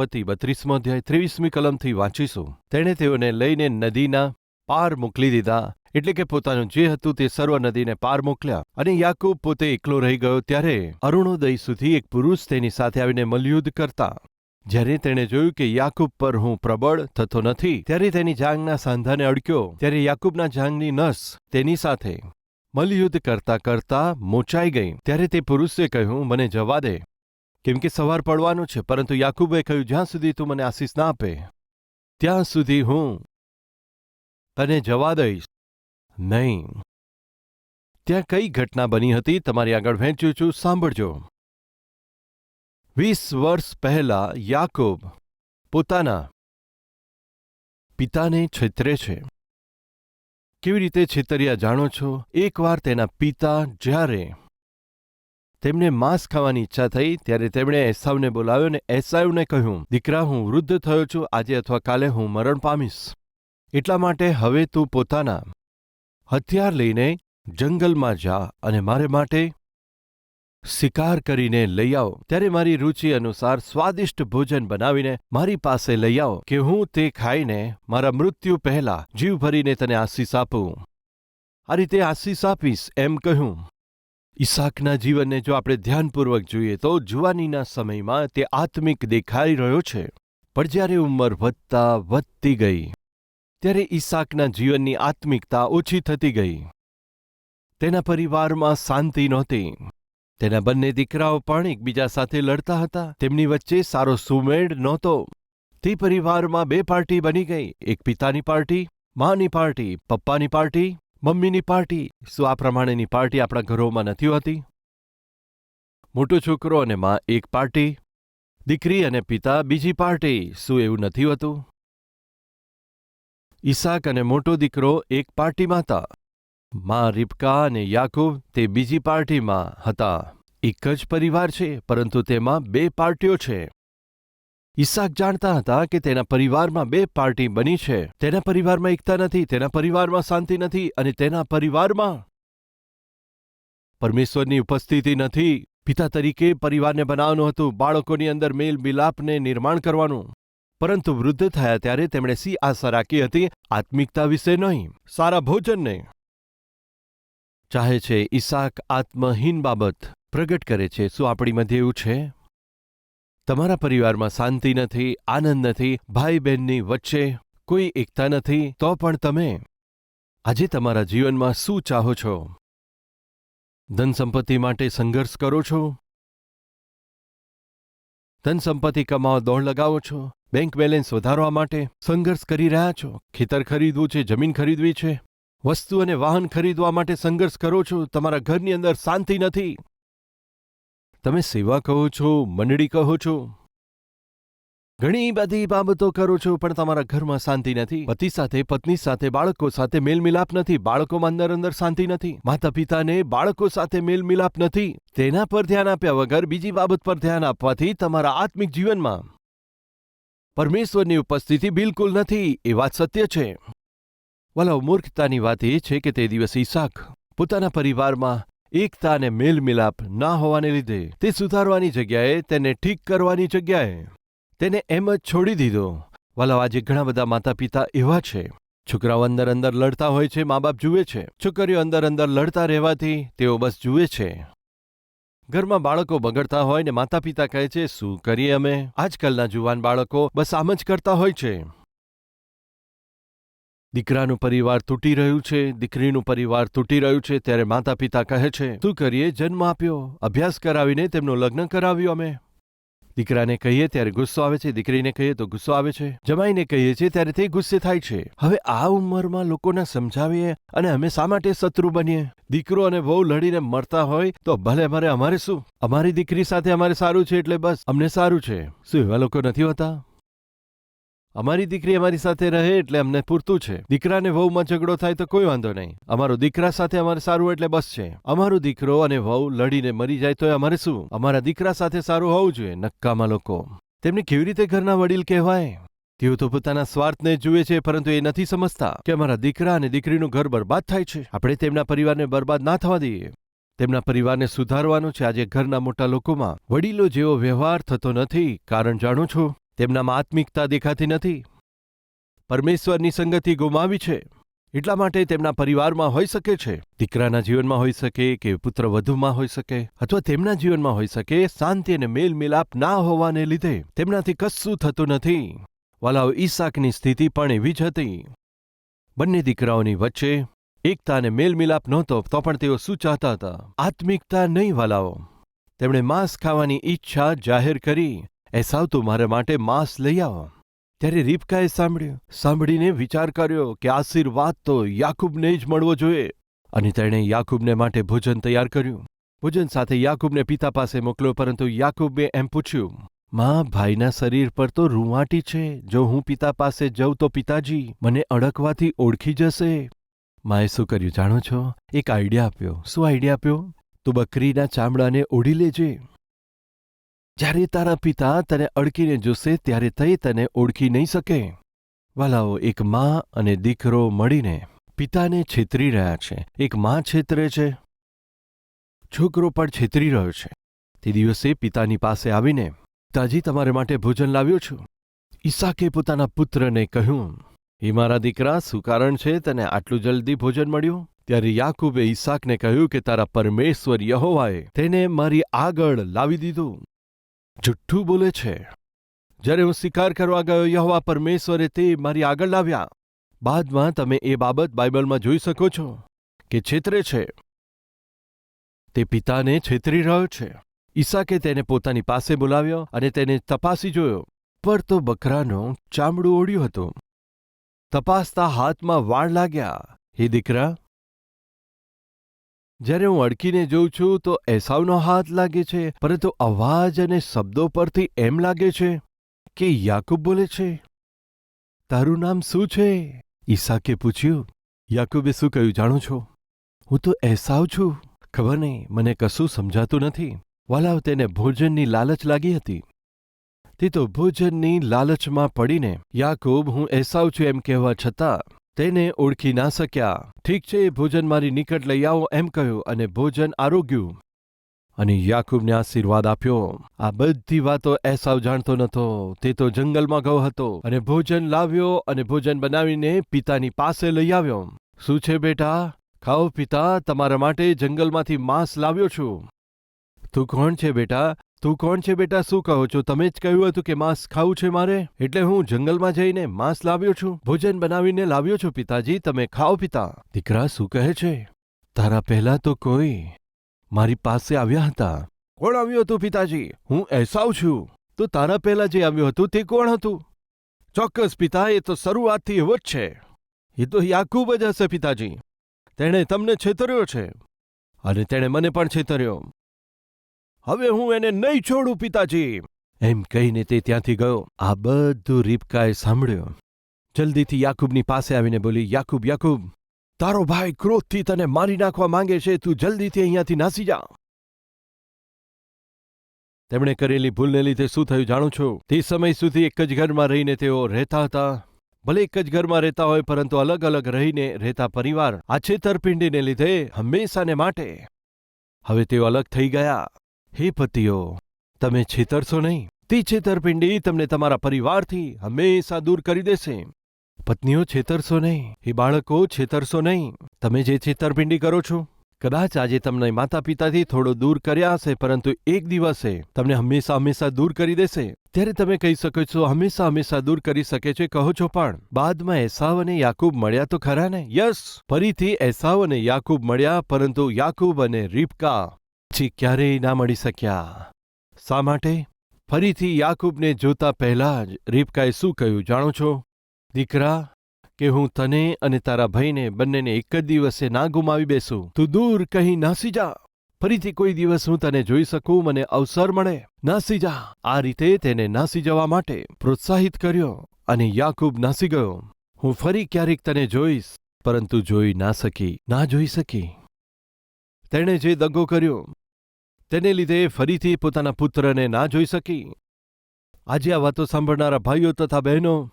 ઉત્પત્તિ બત્રીસમો અધ્યાય ત્રેવીસમી કલમથી વાંચીશું. તેણે તેઓને લઈને નદીના પાર મોકલી દીધા. એટલે કે પોતાનું જે હતું તે સર્વ નદીને પાર મોકલ્યા. અને યાકુબ પોતે એકલો રહી ગયો ત્યારે અરુણોદય સુધી એક પુરુષ તેની સાથે આવીને મલયુદ્ધ કરતા. જ્યારે તેણે જોયું કે યાકૂબ પર હું પ્રબળ થતો નથી, ત્યારે તેની જાંગના સાંધાને અડક્યો. ત્યારે યાકૂબના જાંગની નસ તેની સાથે મલયુદ્ધ કરતા કરતા મોચાઈ ગઈ. ત્યારે તે પુરુષે કહ્યું, મને જવા દે. કેમ કે સવાર પડવાનું છે, પરંતુ યાકૂબે કહ્યું, જ્યાં સુધી તું મને આશીષ ના આપે, ત્યાં સુધી હું તને જવા દઈશ. નહીં. ત્યાં કઈ ઘટના બની હતી? તમારી આગળ વહેંચ્યું છું, સાંભળજો. વીસ વર્ષ પહેલા યાકુબ પોતાના પિતાને છેતરે છે. કેવી રીતે છેતર્યા, જાણો છો? એકવાર તેના પિતા જ્યારે તેમને માંસ ખાવાની ઈચ્છા થઈ ત્યારે તેમણે એસાવને બોલાવ્યો અને એસાવને કહ્યું, દીકરા, હું વૃદ્ધ થયો છું. આજે અથવા કાલે હું મરણ પામીશ. એટલા માટે હવે તું પોતાના હથિયાર લઈને જંગલમાં જા અને મારે માટે શિકાર કરીને લઈ આવો. ત્યારે મારી રુચિ અનુસાર સ્વાદિષ્ટ ભોજન બનાવીને મારી પાસે લઈ આવો કે હું તે ખાઈને મારા મૃત્યુ પહેલા જીવ ભરીને તને આશીષ આપું. આ રીતે આશીષ આપીશ, એમ કહ્યું. ઈસાકના જીવનને જો આપણે ધ્યાનપૂર્વક જોઈએ તો જુવાનીના સમયમાં તે આત્મિક દેખાઈ રહ્યો છે. પણ જ્યારે ઉંમર વધતા વધતી ગઈ, ત્યારે ઈસાકના જીવનની આત્મિકતા ઓછી થતી ગઈ. તેના પરિવારમાં શાંતિ નહોતી. તેના બંને દીકરાઓ પણ એકબીજા સાથે લડતા હતા. તેમની વચ્ચે સારો સુમેળ નહોતો. તે પરિવારમાં બે પાર્ટી બની ગઈ. એક પિતાની પાર્ટી, માની પાર્ટી, પપ્પાની પાર્ટી. મમ્મીની પાર્ટી. શું આ પ્રમાણેની પાર્ટી આપણા ઘરોમાં નથી હોતી? મોટો છોકરો અને માં એક પાર્ટી. દીકરી અને પિતા બીજી પાર્ટી. શું એવું નથી હોતું? ઈસાક અને મોટો દીકરો એક પાર્ટીમાં હતા મા રિબકા અને યાકૂબ તે બીજી પાર્ટીમાં હતા. એક જ પરિવાર છે, પરંતુ તેમાં બે પાર્ટીઓ છે. ઈસાક જાણતા હતા કે તેના પરિવારમાં બે પાર્ટી બની છે. તેના પરિવારમાં એકતા નથી, તેના પરિવારમાં શાંતિ નથી અને તેના પરિવારમાં પરમેશ્વરની ઉપસ્થિતિ નથી. પિતા તરીકે પરિવારને બનાવવાનું હતું, બાળકોની અંદર મેલ મિલાપને નિર્માણ કરવાનું. પરંતુ વૃદ્ધ થયા ત્યારે તેમણે સી આશા રાખી હતી, આત્મિકતા વિશે નહીં, સારા ભોજનને ચાહે છે. ઈસાક આત્મહીન બાબત પ્રગટ કરે છે. શું આપણી મધ્ય એવું છે? તમારા પરિવારમાં શાંતિ નથી, આનંદ નથી ભાઈ બહેનની વચ્ચે કોઈ એકતા નથી, તો પણ તમે આજે તમારા જીવનમાં શું ચાહો છો? ધન સંપત્તિ માટે સંઘર્ષ કરો છો? ધન સંપત્તિ કમાવા દોડ લગાવો છો? બેંક બેલેન્સ વધારવા માટે સંઘર્ષ કરી રહ્યા છો? ખેતર ખરીદવું છે, જમીન ખરીદવી છે? વસ્તુ અને વાહન ખરીદવા માટે સંઘર્ષ કરો છો? તમારા ઘરની અંદર શાંતિ નથી? તમે સેવા કહો છો, મંડળી કહો છો? ઘણી બધી બાબતો કરો છો, પણ તમારા ઘરમાં શાંતિ નથી. પતિ સાથે, પત્ની સાથે, બાળકો સાથે મેલમિલાપ નથી. બાળકોમાં અંદર અંદર શાંતિ નથી. માતા પિતાને બાળકો સાથે મેલમિલાપ નથી. તેના પર ધ્યાન આપ્યા વગર બીજી બાબત પર ધ્યાન આપવાથી તમારા આત્મિક જીવનમાં પરમેશ્વરની ઉપસ્થિતિ બિલકુલ નથી. એ વાત સત્ય છે. વલાવ મૂર્ખતાની વાત એ છે કે તે દિવસ ઈસાક પોતાના પરિવારમાં એકતા અને મેલમિલાપ ના હોવાને લીધે તે સુધારવાની જગ્યાએ તેને ઠીક કરવાની જગ્યાએ તેને એમ જ છોડી દીધો. વલાવ આજે ઘણા બધા માતા પિતા એવા છે. છોકરાઓ અંદર અંદર લડતા હોય છે મા બાપ જુએ છે. છોકરીઓ અંદર અંદર લડતા રહેવાથી તેઓ બસ જુએ છે. ઘરમાં બાળકો બગડતા હોય ને માતા પિતા કહે છે, શું કરીએ અમે? આજકાલના જુવાન બાળકો બસ આમ જ કરતા હોય છે. દીકરાનું પરિવાર તૂટી રહ્યું છે, દીકરીનું પરિવાર તૂટી રહ્યું છે, ત્યારે માતા પિતા કહે છે, શું કરીએ? જન્મ આપ્યો. અભ્યાસ કરાવીને તેમનું લગ્ન કરાવ્યું અમે. દીકરાને કહીએ ત્યારે ગુસ્સો આવે છે, દીકરીને કહીએ તો ગુસ્સો આવે છે. જમાઈને કહીએ છીએ ત્યારે તે ગુસ્સે થાય છે. હવે આ ઉંમરમાં લોકોને સમજાવીએ અને અમે શા માટે શત્રુ બનીએ? દીકરો અને વહુ લડીને મરતા હોય તો ભલે અમારે અમારે શું? અમારી દીકરી સાથે અમારે સારું છે એટલે બસ, અમને સારું છે. શું એવા લોકો નથી હોતા? અમારી દીકરી અમારી સાથે રહે એટલે અમને પૂરતું છે. દીકરાને વહુમાં ઝઘડો થાય તો કોઈ વાંધો નહીં. અમારો દીકરા સાથે અમારે સારું એટલે બસ છે. અમારો દીકરો અને વહુ લડીને મરી જાય તો અમારે શું? અમારા દીકરા સાથે સારું હોવું જોઈએ, નક્કામાં લોકો. તેમને કેવી રીતે ઘરના વડીલ કહેવાય? તેઓ તો પોતાના સ્વાર્થને જુએ છે, પરંતુ એ નથી સમજતા કે અમારા દીકરા અને દીકરીનું ઘર બરબાદ થાય છે. આપણે તેમના પરિવારને બરબાદ ના થવા દઈએ. તેમના પરિવારને સુધારવાનો છે. આજે ઘરના મોટા લોકોમાં વડીલો જેવો વ્યવહાર થતો નથી. કારણ જાણો છો? તેમનામાં આત્મિકતા દેખાતી નથી. પરમેશ્વરની સંગતિ ગુમાવી છે. એટલા માટે તેમના પરિવારમાં હોઈ શકે છે. દીકરાના જીવનમાં હોઈ શકે કે પુત્ર વધુમાં હોઈ શકે અથવા તેમના જીવનમાં હોઈ શકે શાંતિ અને મેલમિલાપ ના હોવાને લીધે તેમનાથી કશું થતું નથી. વાલાઓ ઈસાકની સ્થિતિ પણ એવી જ હતી. બંને દીકરાઓની વચ્ચે એકતા અને મેલમિલાપ નહોતો, તો પણ તેઓ શું ચાહતા હતા? આત્મિકતા નહીં, વાલાઓ. તેમણે માંસ ખાવાની ઈચ્છા જાહેર કરી એસાવ તો મારા માટે માંસ લઈ આવો. ત્યારે રીપકાએ સાંભળ્યું. સાંભળીને વિચાર કર્યો કે આશીર્વાદ તો યાકુબને જ મળવો જોઈએ. અને તેણે યાકુબને માટે ભોજન તૈયાર કર્યું. ભોજન સાથે યાકુબને પિતા પાસે મોકલ્યો, પરંતુ યાકુબે એમ પૂછ્યું, માં, ભાઈના શરીર પર તો રૂંવાટી છે. જો હું પિતા પાસે જઉં તો પિતાજી મને અડકવાથી ઓળખી જશે. માએ શું કર્યું જાણો છો? એક આઈડિયા આપ્યો. શું આઈડિયા આપ્યો? તું બકરીના ચામડાને ઓઢી લેજે. જ્યારે તારા પિતા તને અડકીને જોશે, ત્યારે તે તને ઓળખી નહીં શકે. વાલાઓ, એક મા અને દીકરો મળીને પિતાને છેતરી રહ્યા છે. એક મા છેતરે છે. છોકરો પણ છેતરી રહ્યો છે. તે દિવસે પિતાની પાસે આવીને, તાજી, તમારે માટે ભોજન લાવ્યો છું. ઈસાકે પોતાના પુત્રને કહ્યું, એ મારા દીકરા, શું કારણ છે તને આટલું જલ્દી ભોજન મળ્યું? ત્યારે યાકૂબે ઈસાકને કહ્યું કે, તારા પરમેશ્વર યહોવાએ તેને મારી આગળ લાવી દીધું. જુઠ્ઠું બોલે છે. જ્યારે હું શિકાર કરવા ગયો, યહોવા પરમેશ્વરે તે મારી આગળ લાવ્યા. બાદમાં તમે એ બાબત બાઇબલમાં જોઈ શકો છો કે છેતરે છે. તે પિતાને છેતરી રહ્યો છે. ઈસાકે તેને પોતાની પાસે બોલાવ્યો અને તેને તપાસી જોયો. પર તો બકરાનો ચામડું ઓળ્યું હતું. તપાસતા હાથમાં વાળ લાગ્યા. હે દીકરા જ્યારે હું અડકીને જોઉં છું, તો એસાવનો હાથ લાગે છે, પરંતુ અવાજ અને શબ્દો પરથી એમ લાગે છે કે યાકૂબ બોલે છે. તારું નામ શું છે? ઈસાકે પૂછ્યું. યાકૂબે શું કહ્યું જાણો છો? હું તો એસાવ છું. ખબર નહીં, મને કશું સમજાતું નથી. વાલાવ, તેને ભોજનની લાલચ લાગી હતી. તે તો ભોજનની લાલચમાં પડીને, યાકૂબ, હું એસાવ છું એમ કહેવા છતાં તેને ઓળખી ના શક્યા. ઠીક છે, ભોજન મારી નિકટ લઈ આવો, એમ કહ્યું અને ભોજન આરોગ્યું. અને યાકુબને આશીર્વાદ આપ્યો. આ બધી વાતો એસાવ જાણતો નહોતો. તે તો જંગલમાં ગયો હતો અને ભોજન લાવ્યો અને ભોજન બનાવીને પિતાની પાસે લઈ આવ્યો. શું છે બેટા? ખાઓ પિતા, તમારા માટે જંગલમાંથી માંસ લાવ્યો છું. તું કોણ છે બેટા? તું કોણ છે બેટા? શું કહો છો? તમે જ કહ્યું હતું કે માંસ ખાવું છે મારે? એટલે હું જંગલમાં જઈને માંસ લાવ્યો છું. ભોજન બનાવીને લાવ્યો છું, પિતાજી. તમે ખાઓ પિતા. દીકરા, શું કહે છે? તારા પહેલા તો કોઈ મારી પાસે આવ્યા હતા. કોણ આવ્યું હતું પિતાજી? હું એસાવ છું. તો તારા પહેલા જે આવ્યું હતું તે કોણ હતું? ચોક્કસ પિતા, એ તો શરૂઆતથી એવો જ છે. એ તો યાકૂબ જ હશે પિતાજી. તેણે તમને છેતર્યો છે. અને તેણે મને પણ છેતર્યો. હવે હું એને નહીં છોડું, પિતાજી. એમ કહીને તે ત્યાંથી ગયો. આ બધું રીપકાએ સાંભળ્યું. જલ્દીથી યાકૂબની પાસે આવીને બોલી, યાકુબ, યાકૂબ, તારો ભાઈ ક્રોધથી તને મારી નાખવા માંગે છે, તું જલ્દીથી અહીંયાથી નાસી જા. તેમણે કરેલી ભૂલને લીધે શું થયું જાણો છું? તે સમય સુધી એક જ ઘરમાં રહીને તેઓ રહેતા હતા. ભલે એક જ ઘરમાં રહેતા હોય, પરંતુ અલગ અલગ રહીને રહેતા પરિવાર આ છેતરપિંડીને લીધે હંમેશાને માટે. હવે તેઓ અલગ થઈ ગયા. હે પતિઓ, તમે છેતરશો નહીં. તે છેતરપિંડી તમને તમારા પરિવારથી હંમેશા દૂર કરી દેશે. પત્નીઓ, છેતરશો નહીં. એ બાળકો, છેતરશો નહીં. તમે જે છેતરપિંડી કરો છો, કદાચ આજે તમને માતા પિતાથી થોડો દૂર કર્યા હશે, પરંતુ એક દિવસે તમને હંમેશા હંમેશા દૂર કરી દેશે. ત્યારે તમે કહી શકો છો, હંમેશા હંમેશા દૂર કરી શકે છે, કહો છો પણ, બાદમાં એસાવ અને યાકૂબ મળ્યા તો ખરા ને? યસ, ફરીથી એસાવ અને યાકૂબ મળ્યા, પરંતુ યાકૂબ અને રીબકા પછી ક્યારેય ના મળી શક્યા. શા માટે? ફરીથી યાકૂબને જોતા પહેલા જ રીબકાએ શું કહ્યું જાણો છો? દીકરા, કે હું તને અને તારા ભાઈને બંનેને એક જ દિવસે ના ગુમાવી બેસું. તું દૂર કહી નાસી જા. ફરીથી કોઈ દિવસ હું તને જોઈ શકું, મને અવસર મળે. નાસી જા. આ રીતે તેને નાસી જવા માટે પ્રોત્સાહિત કર્યો અને યાકૂબ નાસી ગયો. હું ફરી ક્યારેક તને જોઈશ, પરંતુ જોઈ ના શકી. ના જોઈ શકી. તેણે જે દગો કર્યો તેને લીધે ફરીથી પોતાના પુત્રને ના જોઈ શકી. આજે આ વાતો સાંભળનારા ભાઈઓ તથા બહેનો,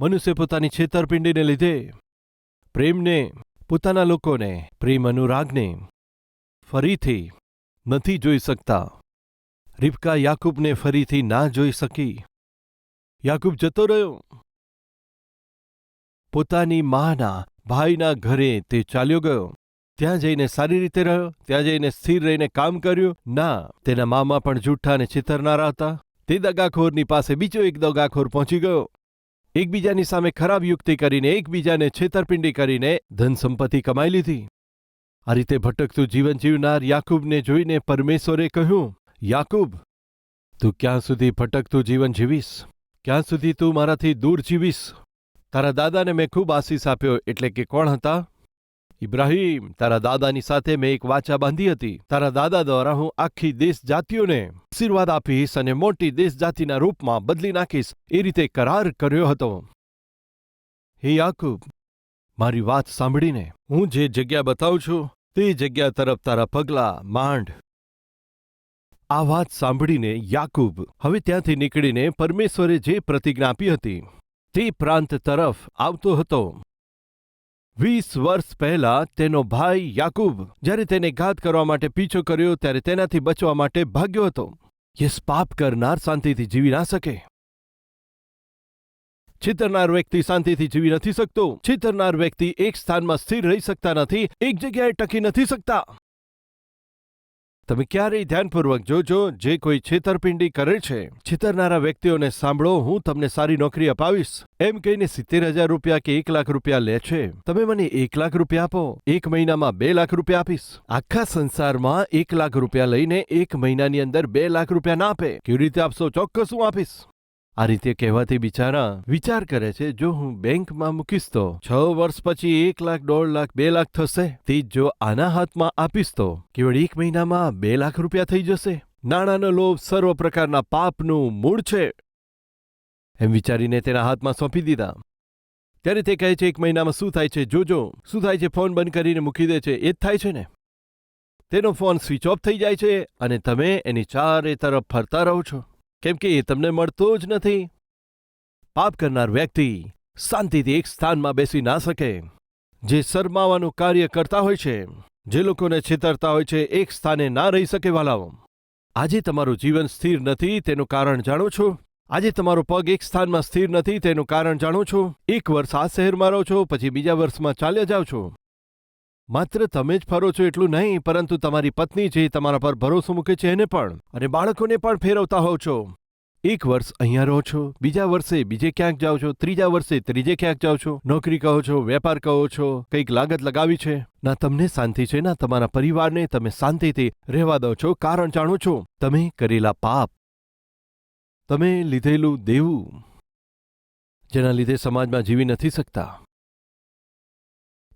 મનુષ્ય પોતાની છેતરપિંડીને લીધે, પ્રેમને, પોતાના લોકોને, પ્રેમ અનુરાગને ફરીથી નથી જોઈ શકતા. રિબકા યાકૂબને ફરીથી ના જોઈ શકી. યાકૂબ જતો રહ્યો. પોતાની માના, ભાઈના ઘરે તે ચાલ્યો ગયો. ત્યાં જઈને સારી રીતે રહ્યો, ત્યાં જઈને સ્થિર રહીને કામ કર્યું. ના, તેના મામા પણ જૂઠા અને છેતરનારા હતા તે દગાખોરની પાસે બીજો એક દગાખોર પહોંચી ગયો. એકબીજાની સામે ખરાબ યુક્તિ કરીને એકબીજાને છેતરપિંડી કરીને ધન સંપત્તિ કમાઈ લીધી. આ રીતે ભટકતું જીવન જીવનાર યાકૂબને જોઈને પરમેશ્વરે કહ્યું, યાકુબ, તું ક્યાં સુધી ભટકતું જીવન જીવીશ? ક્યાં સુધી તું મારાથી દૂર જીવીશ? તારા દાદાને મેં ખૂબ આશીષ આપ્યો, એટલે કે કોણ હતા? ઇબ્રાહીમ, તારા દાદાની સાથે મેં એક વાચા બાંધી હતી. તારા દાદા દ્વારા હું આખી દેશ જાતિઓને આશીર્વાદ આપીશ અને મોટી દેશ જાતિના રૂપમાં બદલી નાખીશ. એ રીતે કરાર કર્યો હતો. હે યાકૂબ, મારી વાત સાંભળીને હું જે જગ્યા બતાવું છું, તે જગ્યા તરફ તારા પગલા માંડ. આ વાત સાંભળીને યાકૂબ હવે ત્યાંથી નીકળીને પરમેશ્વરે જે પ્રતિજ્ઞા આપી હતી, તે પ્રાંત તરફ આવતો હતો. વીસ વર્ષ પહેલા તેનો ભાઈ યાકૂબ જ્યારે તેને ઘાત કરવા માટે પીછો કર્યો ત્યારે તેનાથી બચવા માટે ભાગ્યો હતો. યસ, પાપ કરનાર શાંતિથી જીવી ના શકે. છેતરનાર વ્યક્તિ શાંતિથી જીવી નથી શકતો. છેતરનાર વ્યક્તિ એક સ્થાનમાં સ્થિર રહી શકતા નથી. એક જગ્યાએ ટકી નથી શકતા. તમે ક્યારેય ધ્યાનપૂર્વક જોજો, જે કોઈ છેતરપિંડી કરે છે. છેતરનારા વ્યક્તિઓને સાંભળો, હું તમને સારી નોકરી અપાવીશ. એમ કહીને સિત્તેર હજાર રૂપિયા કે એક લાખ રૂપિયા લે છે. તમે મને એક લાખ રૂપિયા આપો, એક મહિનામાં બે લાખ રૂપિયા આપીશ. આખા સંસારમાં એક લાખ રૂપિયા લઈને એક મહિનાની અંદર બે લાખ રૂપિયા ના આપે. કેવી રીતે આપશો? ચોક્કસ હું આપીશ. આ રીતે કહેવાથી બિચારા વિચાર કરે છે, જો હું બેંકમાં મૂકીશ તો છ વર્ષ પછી એક લાખ, દોઢ લાખ, બે લાખ થશે. તે જો આના હાથમાં આપીશ તો કેવળ એક મહિનામાં બે લાખ રૂપિયા થઈ જશે. નાણાંનો લોભ સર્વ પ્રકારના પાપનું મૂળ છે. એમ વિચારીને તેના હાથમાં સોંપી દીધા. ત્યારે તે કહે છે, એક મહિનામાં શું થાય છે? જોજો. શું થાય છે? ફોન બંધ કરીને મૂકી દે છે. એ જ થાય છે ને. તેનો ફોન સ્વિચ ઓફ થઈ જાય છે અને તમે એની ચારે તરફ ફરતા રહો છો. કેમ કે એ તમને મળતો જ નથી. પાપ કરનાર વ્યક્તિ શાંતિથી એક સ્થાનમાં બેસી ના શકે. જે શરમાવાનું કાર્ય કરતા હોય છે, જે લોકોને છેતરતા હોય છે, એક સ્થાને ના રહી શકે વાલાઓ. આજે તમારું જીવન સ્થિર નથી તેનું કારણ જાણો છો? આજે તમારો પગ એક સ્થાનમાં સ્થિર નથી તેનું કારણ જાણો છો? એક વર્ષ આ શહેરમાં રહો છો, પછી બીજા વર્ષમાં ચાલ્યા જાઓ છો. માત્ર તમે જ ફરો છો એટલું નહીં, પરંતુ તમારી પત્ની જે તમારા પર ભરોસો મૂકે છે એને પણ. અને બાળકોને પણ ફેરવતા હોવ છો. એક વર્ષ અહીંયા રહો છો, બીજા વર્ષે બીજે ક્યાંક જાઓ છો, ત્રીજા વર્ષે ત્રીજે ક્યાંક જાઓ છો, નોકરી કહો છો, વેપાર કહો છો, કંઈક લાગત લગાવી છે. ના, તમને શાંતિ છે, ના, તમારા પરિવારને તમે શાંતિથી રહેવા દો છો, કારણ જાણો છો, તમે કરેલા પાપ. તમે લીધેલું દેવું. જેના લીધે સમાજમાં જીવી નથી શકતા.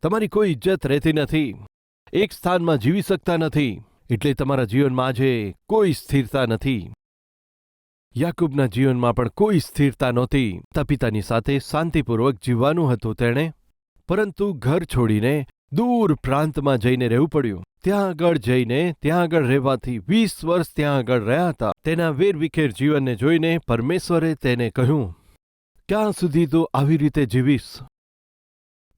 તમારી કોઈ ઇજ્જત રહેતી નથી, એક સ્થાનમાં જીવી શકતા નથી, એટલે તમારા જીવનમાં આજે કોઈ સ્થિરતા નથી. યાકૂબના જીવનમાં પણ કોઈ સ્થિરતા નહોતી. તા પિતાની સાથે શાંતિપૂર્વક જીવવાનું હતું તેણે, પરંતુ ઘર છોડીને દૂર પ્રાંતમાં જઈને રહેવું પડ્યું. ત્યાં આગળ જઈને, ત્યાં આગળ રહેવાથી વીસ વર્ષ ત્યાં આગળ રહ્યા હતા. તેના વેરવિખેર જીવનને જોઈને પરમેશ્વરે તેને કહ્યું, ક્યાં સુધી તું આવી રીતે જીવીશ?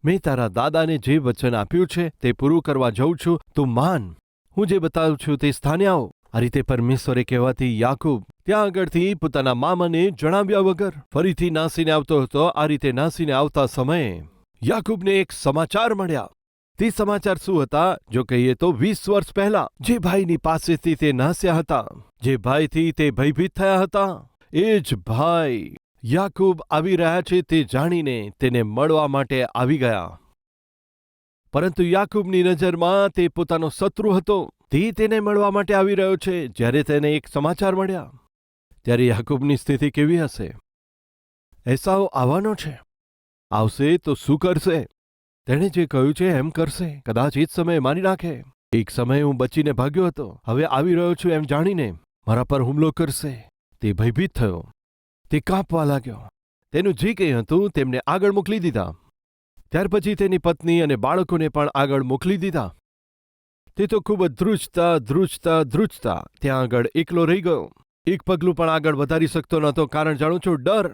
મેં તારા દાદાને જે વચન આપ્યું છે તે પૂરું કરવા જઉં છું, તું માન. હું જે બતાવું છું તે સ્થાને આવો. આ રીતે પરમેશ્વરે કહેવાથી યાકુબ ત્યાં આગળથી પોતાના મામાને જણાવ્યા વગર ફરીથી નાસીને આવતો હતો. આ રીતે નાસીને આવતા સમયે યાકુબને એક સમાચાર મળ્યા. તે સમાચાર શું હતા? જો કહીએ તો વીસ વર્ષ પહેલા જે ભાઈની પાસેથી તે નાસ્યા હતા. જે ભાઈથી તે ભયભીત થયા હતા. એ જ ભાઈ યાકૂબ આવી રહ્યા છે તે જાણીને તેને મળવા માટે આવી ગયા. પરંતુ યાકૂબની નજરમાં તે પોતાનો શત્રુ હતો. તે તેને મળવા માટે આવી રહ્યો છે, જ્યારે તેને એક સમાચાર મળ્યા. ત્યારે યાકૂબની સ્થિતિ કેવી હશે? એસાઓ આવવાનો છે. આવશે તો શું કરશે? તેણે જે કહ્યું છે એમ કરશે. કદાચ એ જ સમયે મારી નાખે. એક સમયે હું બચીને ભાગ્યો હતો. હવે આવી રહ્યો છું એમ જાણીને મારા પર હુમલો કરશે. તે ભયભીત થયો. તે કાંપવા લાગ્યો. તેનું જે કંઈ હતું, તેમને આગળ મોકલી દીધા. ત્યાર પછી તેની પત્ની અને બાળકોને પણ આગળ મોકલી દીધા. તે તો ખૂબ જ ધ્રુજતા ધ્રુજતા ધ્રુજતા, ત્યાં આગળ એકલો રહી ગયો. એક પગલું પણ આગળ વધારી શકતો નહોતો, કારણ જાણું છું, ડર.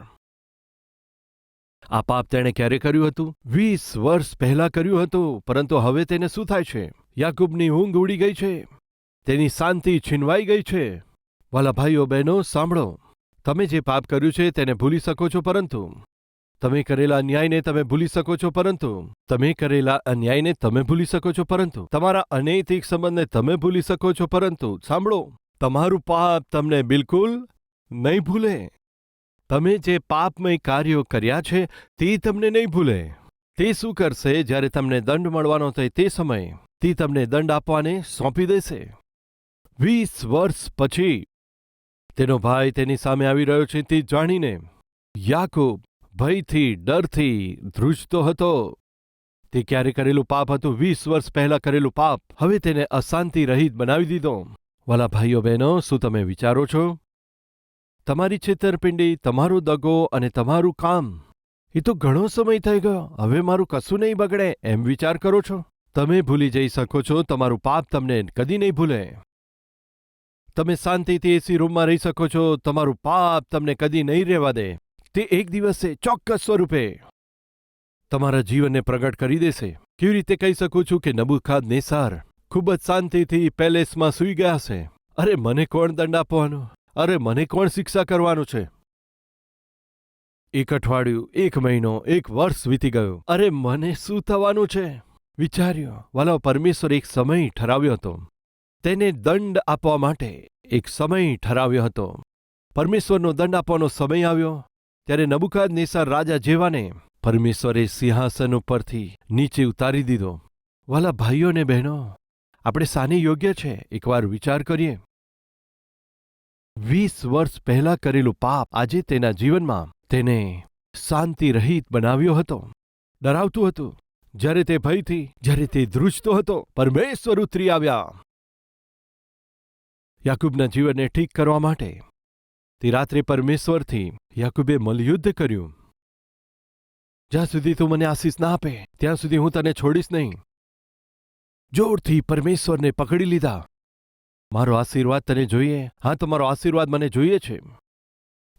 આ પાપ તેણે ક્યારે કર્યું હતું? વીસ વર્ષ પહેલા કર્યું હતું, પરંતુ હવે તેને શું થાય છે? યાકૂબની ઊંઘ ઉડી ગઈ છે. તેની શાંતિ છીનવાઈ ગઈ છે. વાલા ભાઈઓ બહેનો, સાંભળો. તમે જે પાપ કર્યું છે તેને ભૂલી શકો છો પરંતુ. તમે કરેલા અન્યાયને તમે ભૂલી શકો છો પરંતુ. તમે કરેલા અન્યાયને તમે ભૂલી શકો છો પરંતુ. તમારા અનૈતિક સંબંધને તમે ભૂલી શકો છો પરંતુ. સાંભળો, તમારું પાપ તમને બિલકુલ નહીં ભૂલે. તમે જે પાપમય કાર્યો કર્યા છે, તે તમને નહીં ભૂલે. તે શું કરશે જ્યારે તમને દંડ મળવાનો થાય તે સમયે? તે તમને દંડ આપવાને સોંપી દેશે. વીસ વર્ષ પછી તેનો ભાઈ તેની સામે આવી રહ્યો છે તે જાણીને યાકૂબ ભયથી, ડરથી ધ્રુજતો હતો. તે ક્યારે કરેલું પાપ હતું? વીસ વર્ષ પહેલા કરેલું પાપ. હવે તેને અશાંતિ રહિત બનાવી દીધો. વાલા ભાઈઓ બહેનો, શું તમે વિચારો છો? તમારી છેતરપિંડી, તમારો દગો અને તમારું કામ. એ તો ઘણો સમય થઈ ગયો. હવે મારું કશું નહીં બગડે. એમ વિચાર કરો છો. તમે ભૂલી જઈ શકો છો. તમારું પાપ તમને કદી નહીં ભૂલે. તમે શાંતિથી એસી રૂમમાં રહી શકો છો, તમારું પાપ તમને કદી નહીં રહેવા દે. તે એક દિવસે ચોક્કસ સ્વરૂપે તમારા જીવનને પ્રગટ કરી દેશે. કેવી રીતે કહી શકું છું કે નબુખાદ નેસાર ખૂબ જ શાંતિથી પેલેસમાં સૂઈ ગયા છે અરે મને કોણ દંડ આપવાનું? અરે મને કોણ શિક્ષા કરવાનું છે? એક અઠવાડિયું, એક મહિનો, એક વર્ષ વીતી ગયું. અરે મને શું થવાનું છે? વિચાર્યો. વાલો, પરમેશ્વર એક સમય ઠરાવ્યો હતો. તેને દંડ આપવા માટે એક સમય ઠરાવ્યો હતો. પરમેશ્વરનો દંડ આપવાનો સમય આવ્યો ત્યારે નબુકાદ નેસા રાજા જેવાને પરમેશ્વરે સિંહાસન ઉપરથી નીચે ઉતારી દીધો. વાલા ભાઈઓ ને બહેનો, આપણે સાને યોગ્ય છે, એકવાર વિચાર કરીએ. વીસ વર્ષ પહેલા કરેલું પાપ આજે તેના જીવનમાં તેને શાંતિ રહિત બનાવ્યો હતો. ડરાવતું હતું. જ્યારે તે ભયથી, જ્યારે તે ધ્રુજતો હતો, પરમેશ્વર ઉતરી આવ્યા. યાકૂબના જીવનને ઠીક કરવા માટે. તે રાત્રે પરમેશ્વરથી યાકૂબે મલયુદ્ધ કર્યું. જ્યાં સુધી તું મને આશીષ ના આપે, ત્યાં સુધી હું તને છોડીશ નહીં. જોરથી પરમેશ્વરને પકડી લીધા. મારો આશીર્વાદ તને જોઈએ. હા તમારો આશીર્વાદ મને જોઈએ છે.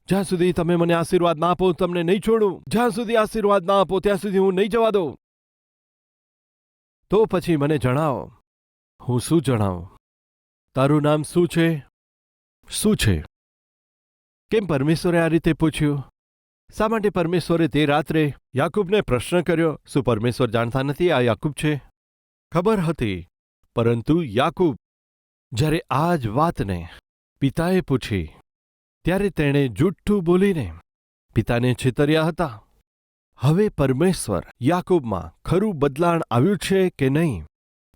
જ્યાં સુધી તમે મને આશીર્વાદ ના આપો તમને નહીં છોડું. જ્યાં સુધી આશીર્વાદ ના આપો, ત્યાં સુધી હું નહીં જવા દઉં. તો પછી મને જણાવો. હું શું જણાવું? તારું નામ શું છે? શું છે? કેમ પરમેશ્વરે આ રીતે પૂછ્યું? શા માટે પરમેશ્વરે તે રાત્રે યાકૂબને પ્રશ્ન કર્યો શું પરમેશ્વર જાણતા નથી આ યાકૂબ છે? ખબર હતી પરંતુ યાકૂબ જ્યારે આ જ વાતને પિતાએ પૂછી ત્યારે તેણે જુઠ્ઠું બોલીને પિતાને છેતર્યા હતા. હવે પરમેશ્વર યાકૂબમાં ખરું બદલાણ આવ્યું છે કે નહીં?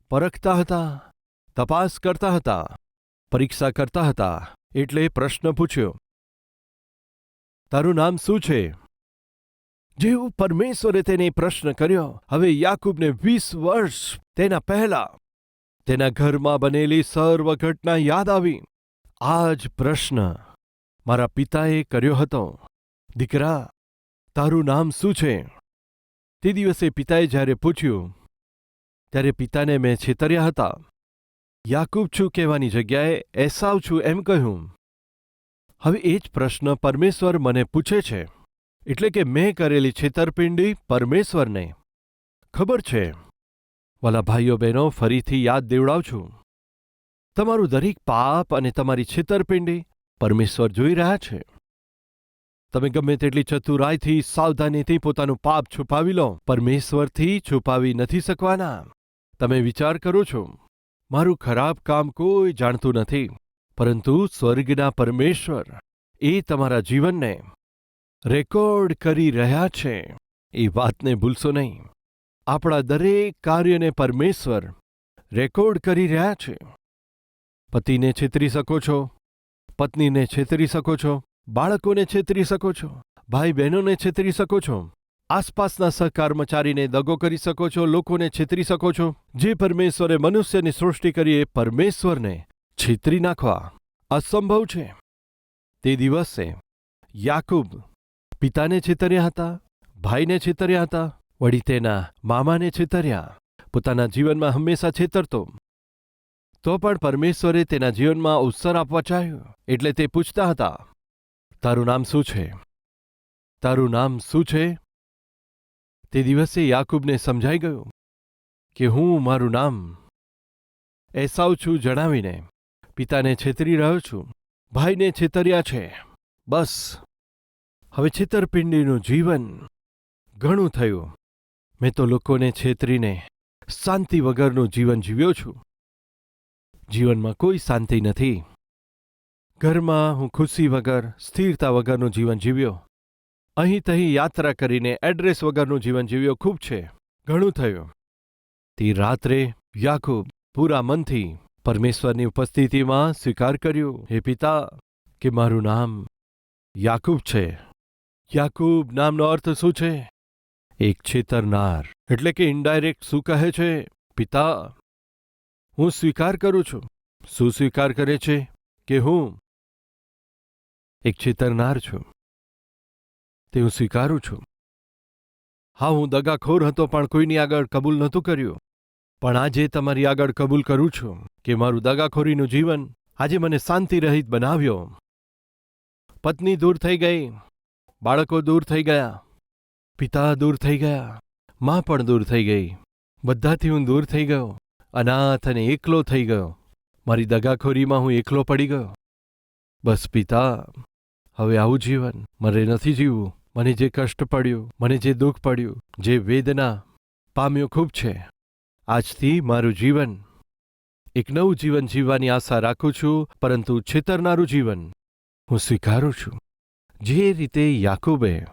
પરખતા હતા? તપાસ કરતા હતા. પરીક્ષા કરતા હતા, એટલે પ્રશ્ન પૂછ્યો. તારું નામ શું છે? જેવું પરમેશ્વરે તેને પ્રશ્ન કર્યો, હવે યાકૂબને વીસ વર્ષ તેના પહેલા તેના ઘરમાં બનેલી સર્વ ઘટના યાદ આવી. આ જ પ્રશ્ન મારા પિતાએ કર્યો હતો. દીકરા, તારું નામ શું છે? તે દિવસે પિતાએ જ્યારે પૂછ્યું, ત્યારે પિતાને મેં છેતર્યા હતા. યાકૂબ છું કહેવાની જગ્યાએ એસાવ છું એમ કહ્યું. હવે એ જ પ્રશ્ન પરમેશ્વર મને પૂછે છે. એટલે કે મેં કરેલી છેતરપિંડી પરમેશ્વરને. ખબર છે? વાલા ભાઈઓ બહેનો, ફરીથી યાદ દેવડાવ છું. તમારું દરેક પાપ અને તમારી છેતરપિંડી પરમેશ્વર જોઈ રહ્યા છે. તમે ગમે તેટલી ચતુરાઈથી, સાવધાનીથી પોતાનું પાપ છુપાવી લો. પરમેશ્વરથી છુપાવી નથી શકવાના. તમે વિચાર કરો છો. મારું ખરાબ કામ કોઈ જાણતું નથી, પરંતુ સ્વર્ગના પરમેશ્વર એ તમારા જીવનને રેકોર્ડ કરી રહ્યા છે. એ વાતને ભૂલશો નહીં. આપણા દરેક કાર્યને પરમેશ્વર રેકોર્ડ કરી રહ્યા છે. પતિને છેતરી શકો છો, પત્નીને છેતરી શકો છો, બાળકોને છેતરી શકો છો ભાઈ બહેનોને છેતરી શકો છો. આસપાસના સહકર્મચારીને દગો કરી શકો છો, લોકોને છેતરી શકો છો. જે પરમેશ્વરે મનુષ્યની સૃષ્ટિ કરી એ પરમેશ્વરને છેતરી નાખવા અસંભવ છે. તે દિવસે યાકુબ પિતાને છેતર્યા હતા, ભાઈને છેતર્યા હતા, વળી તેના મામાને છેતર્યા. પોતાના જીવનમાં હંમેશા છેતરતો. તો પણ પરમેશ્વરે તેના જીવનમાં અવસર આપવા ચાહ્યો, એટલે તે પૂછતા હતા, તારું નામ શું છે? તારું નામ શું છે? તે દિવસે યાકૂબને સમજાઈ ગયું કે હું મારું નામ એસાવ છું જણાવીને પિતાને છેતરી રહ્યો છું. ભાઈને છેતર્યા છે. બસ. હવે છેતરપિંડીનું જીવન ઘણું થયું. મેં તો લોકોને છેતરીને શાંતિ વગરનું જીવન જીવ્યો છું. જીવનમાં કોઈ શાંતિ નથી. ઘરમાં હું ખુશી વગર, સ્થિરતા વગરનું જીવન જીવ્યો. અહીં તહીં યાત્રા કરીને એડ્રેસ વગરનું જીવન જીવ્યો ખૂબ છે. ઘણું થયું. તે રાત્રે યાકુબ પૂરા મનથી પરમેશ્વરની ઉપસ્થિતિમાં સ્વીકાર કર્યો, હે પિતા, કે મારું નામ યાકુબ છે. યાકૂબ નામનો અર્થ શું છે? એક છેતરનાર. એટલે કે ઇનડાયરેક્ટ શું કહે છે? પિતા, હું સ્વીકાર કરું છું. શું સ્વીકાર કરે છે? કે હું એક છેતરનાર છું. તે હું સ્વીકારું છું. હા, હું દગાખોર હતો, પણ કોઈની આગળ કબૂલ નહોતું કર્યું. પણ આજે તમારી આગળ કબૂલ કરું છું કે મારું દગાખોરીનું જીવન આજે મને શાંતિરહિત બનાવ્યો. પત્ની દૂર થઈ ગઈ, બાળકો દૂર થઈ ગયા, પિતા દૂર થઈ ગયા, મા પણ દૂર થઈ ગઈ. બધાથી હું દૂર થઈ ગયો, અનાથ અને એકલો થઈ ગયો. મારી દગાખોરીમાં હું એકલો પડી ગયો. બસ પિતા, હવે આવું જીવન, મારે નથી જીવવું. મને જે કષ્ટ પડ્યું, મને જે દુઃખ પડ્યું, જે વેદના, પામ્યો ખૂબ છે. આજથી મારું જીવન. એક નવું જીવન જીવવાની આશા રાખું છું, પરંતુ છેતરનારું જીવન. હું સ્વીકારું છું. જે રીતે યાકૂબે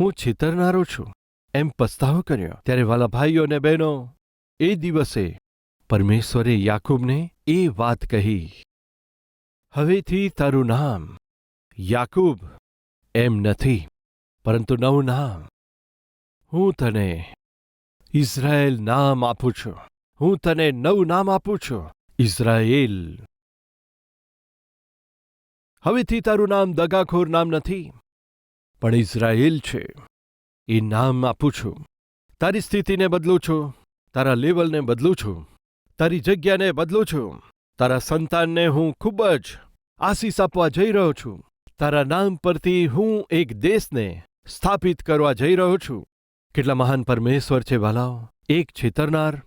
હું છેતરનારો છું, એમ પસ્તાવો કર્યો. ત્યારે વાલા ભાઈઓ અને બહેનો, એ દિવસે પરમેશ્વરે યાકૂબને એ વાત કહી. હવેથી તારું નામ યાકૂબ એમ નથી. પરંતુ નવું નામ. હું તને ઇઝરાયેલ નામ આપું છું. હું તને નવું નામ આપું છું. ઇઝરાયેલ. હવેથી તારું નામ દગાખોર નામ નથી, પણ ઇઝરાયેલ છે. એ નામ આપું છું. તારી સ્થિતિને બદલું છું. તારા લેવલને બદલું છું. તારી જગ્યાને બદલું છું. તારા સંતાનને હું ખૂબ જ આશીષ આપવા જઈ રહ્યો છું. તારા નામ પરથી હું એક દેશને સ્થાપિત કરવા જઈ રહ્યો છું. કેટલા મહાન પરમેશ્વર છે વાલાઓ એક છેતરનાર.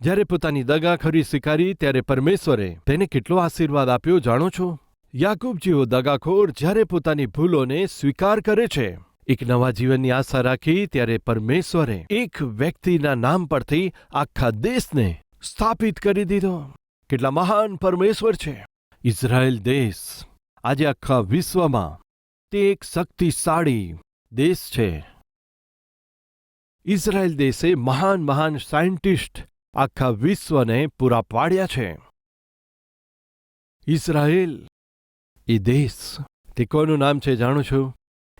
જ્યારે પોતાની દગાખોરી સ્વીકારી, ત્યારે પરમેશ્વરે તેને કેટલો આશીર્વાદ આપ્યો જાણો છો? યાકુબ જેવો દગાખોર જ્યારે પોતાની ભૂલોને સ્વીકાર કરે છે, એક નવા જીવનની આશા રાખી ત્યારે પરમેશ્વરે એક વ્યક્તિના નામ પરથી આખા દેશને સ્થાપિત કરી દીધો. કેટલા મહાન પરમેશ્વર છે. ઇઝરાયેલ દેશ. આજે આખા વિશ્વમાં તે એક શક્તિશાળી દેશ છે. ઇઝરાયેલ દેશે મહાન મહાન સાયન્ટિસ્ટ આખા વિશ્વને પૂરા પાડ્યા છે. ઇઝરાયેલ એ દેશ. તે કોનું નામ છે જાણો છો?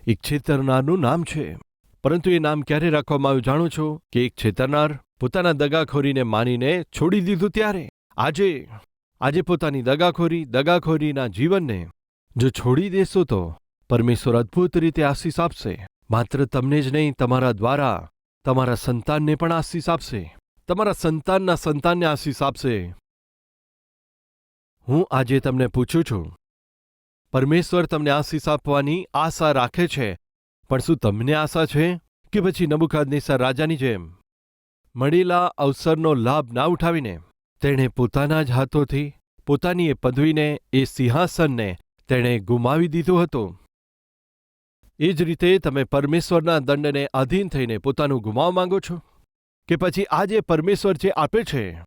એક છેતરનારનું નામ છે. પરંતુ એ નામ ક્યારે રાખવામાં આવ્યું જાણો છો? કે એક છેતરનાર પોતાના દગાખોરીને માનીને છોડી દીધું ત્યારે? આજે આજે પોતાની દગાખોરી, દગાખોરીના જીવનને જો છોડી દેશો તો પરમેશ્વર અદ્ભુત રીતે આશીષ આપશે. માત્ર તમને જ નહીં, તમારા દ્વારા, તમારા સંતાનને પણ આશીષ આપશે. તમારા સંતાનના સંતાનને આશીષ આપશે. હું આજે તમને પૂછું છું, પરમેશ્વર તમને આશીષ આપવાની આશા રાખે છે, પણ શું તમને આશા છે કે પછી નબુખાદનેસર રાજાની જેમ મળેલા અવસરનો લાભ ના ઉઠાવીને તેણે પોતાના જ હાથોથી પોતાની એ પદવીને એ સિંહાસનને તેણે ગુમાવી દીધું હતું? એ જ રીતે તમે પરમેશ્વરના દંડને આધીન થઈને પોતાનું ગુમાવ માંગો છો? કે પછી આજે પરમેશ્વર જે આપે છે,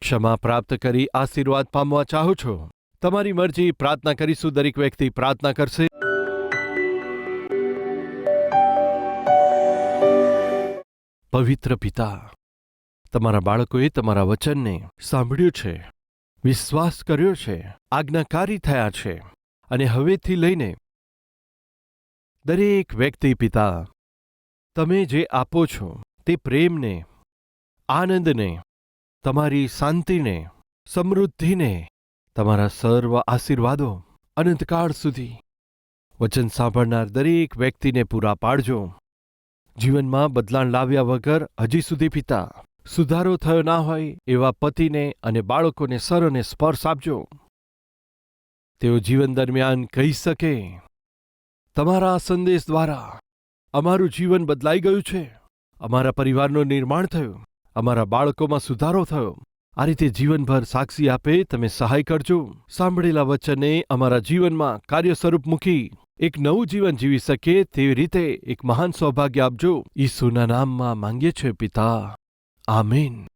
ક્ષમા પ્રાપ્ત કરી, આશીર્વાદ પામવા ચાહો છો? તમારી મરજી, પ્રાર્થના કરીશું, દરેક વ્યક્તિ પ્રાર્થના કરશે. પવિત્ર પિતા, તમારા બાળકોએ તમારા વચનને સાંભળ્યું છે, વિશ્વાસ કર્યો છે, આજ્ઞાકારી થયા છે, અને હવેથી લઈને દરેક વ્યક્તિ પિતા, તમે જે આપો છો તે પ્રેમને, આનંદને, તમારી શાંતિને, સમૃદ્ધિને, તમારા સર્વ આશીર્વાદો અનંતકાળ સુધી. વચન સાંભળનાર દરેક વ્યક્તિને પૂરા પાડજો. જીવનમાં બદલાણ લાવ્યા વગર હજી સુધી પિતા, સુધારો થયો ના હોય એવા પતિને અને બાળકોને સર અને સ્પર્શ આપજો. તેઓ જીવન દરમિયાન કહી શકે તમારા આ સંદેશ દ્વારા અમારું જીવન બદલાઈ ગયું છે. અમારા પરિવારનું નિર્માણ થયું. અમારા બાળકોમાં સુધારો થયો. આ રીતે જીવનભર સાક્ષી આપે તમે સહાય કરજો. સાંભળેલા વચને અમારા જીવનમાં કાર્ય સ્વરૂપ મૂકી એક નવું જીવન જીવી શકીએ તેવી રીતે એક મહાન સૌભાગ્ય આપજો. ઈસુના નામમાં માંગીએ છે પિતા. આમીન.